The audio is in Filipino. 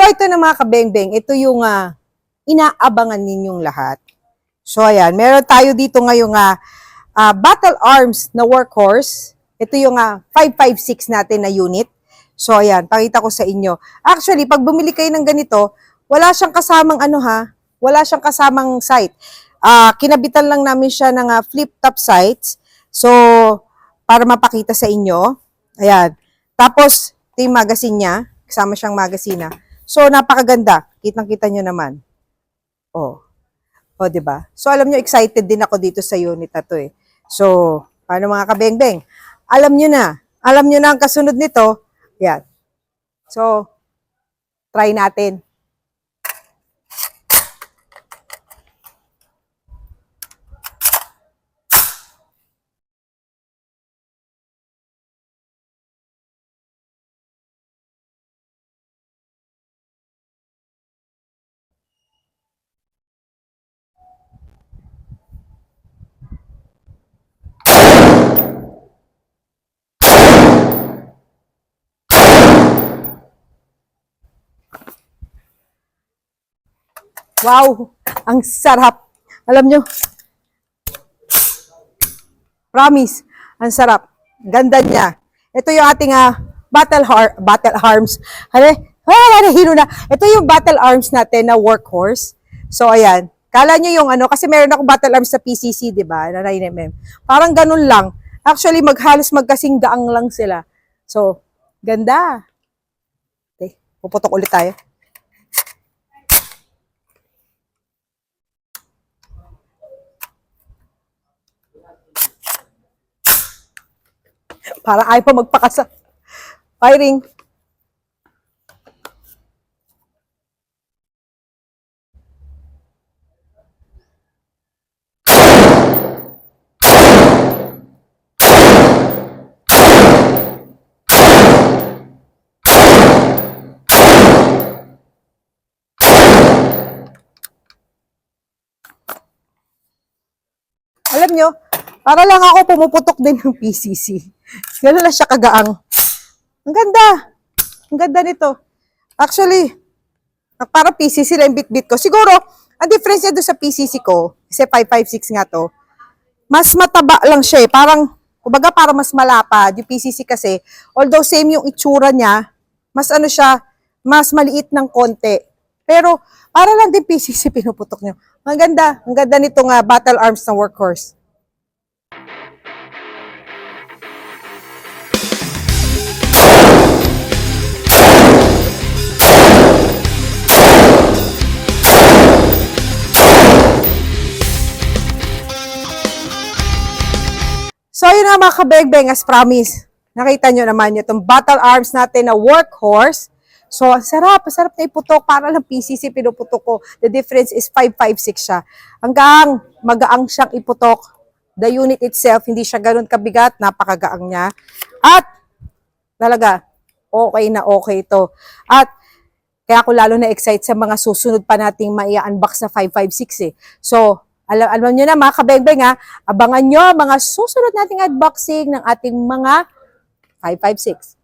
So ito na mga kabengbeng, ito yung ah, inaabangan ninyong lahat. So ayan, meron tayo dito ngayong ah, ah, Battle Arms na workhorse. Ito yung ah, 556 natin na unit. So ayan, pakita ko sa inyo. Actually, pag bumili kayo ng ganito, wala siyang kasamang ano ha, wala siyang kasamang sight. Ah, kinabitan lang namin siya ng ah, flip top sights. So, para mapakita sa inyo. Ayan. Tapos, ito yung magazine niya. Kasama siyang magazine na. So, napakaganda. Kitang-kita nyo naman. Oh. O, di ba? So, alam nyo, excited din ako dito sa unit na to eh. So, paano mga kabengbeng? Alam nyo na. Alam nyo na ang kasunod nito. Yan. So, try natin. Wow! Ang sarap. Alam nyo, promise, ang sarap. Ganda niya. Ito yung ating ah, battle har battle arms. Hali, ah, nahilo na. Ito yung battle arms natin na workhorse. So, ayan. Kala nyo yung ano, kasi meron akong battle arms sa PCC, di ba? Na 9mm. Parang ganun lang. Actually, maghalos magkasing gaang lang sila. So, ganda. Okay, puputok ulit tayo. Para ayaw pa magpakasa. Firing. Alam nyo, para lang ako pumuputok din ng PCC. Gano'n lang siya kagaang. Ang ganda. Ang ganda nito. Actually, para PCC lang bit-bit ko. Siguro, ang difference niya doon sa PCC ko, kasi 556 nga to, mas mataba lang siya eh. Parang, kumbaga parang mas malapad. Yung PCC kasi, although same yung itsura niya, mas ano siya, mas maliit ng konti. Pero, para lang din PCC pinuputok niyo. Ang ganda. Ang ganda nitong ah, battle arms na workhorse. So, yun na mga kabegbeng, as promise. Nakita nyo naman itong battle arms natin na workhorse. So, ang sarap, ang sarap na iputok. Para lang PCC pinuputok ko. The difference is 556 siya. Hanggang magaang siyang iputok. The unit itself, hindi siya ganun kabigat. Napakagaang niya. At, talaga, okay na okay ito. At, kaya ako lalo na excite sa mga susunod pa nating maia-unbox na 556 eh. So, alam, alam nyo na mga kabengbeng ha, abangan nyo mga susunod nating unboxing ng ating mga 556.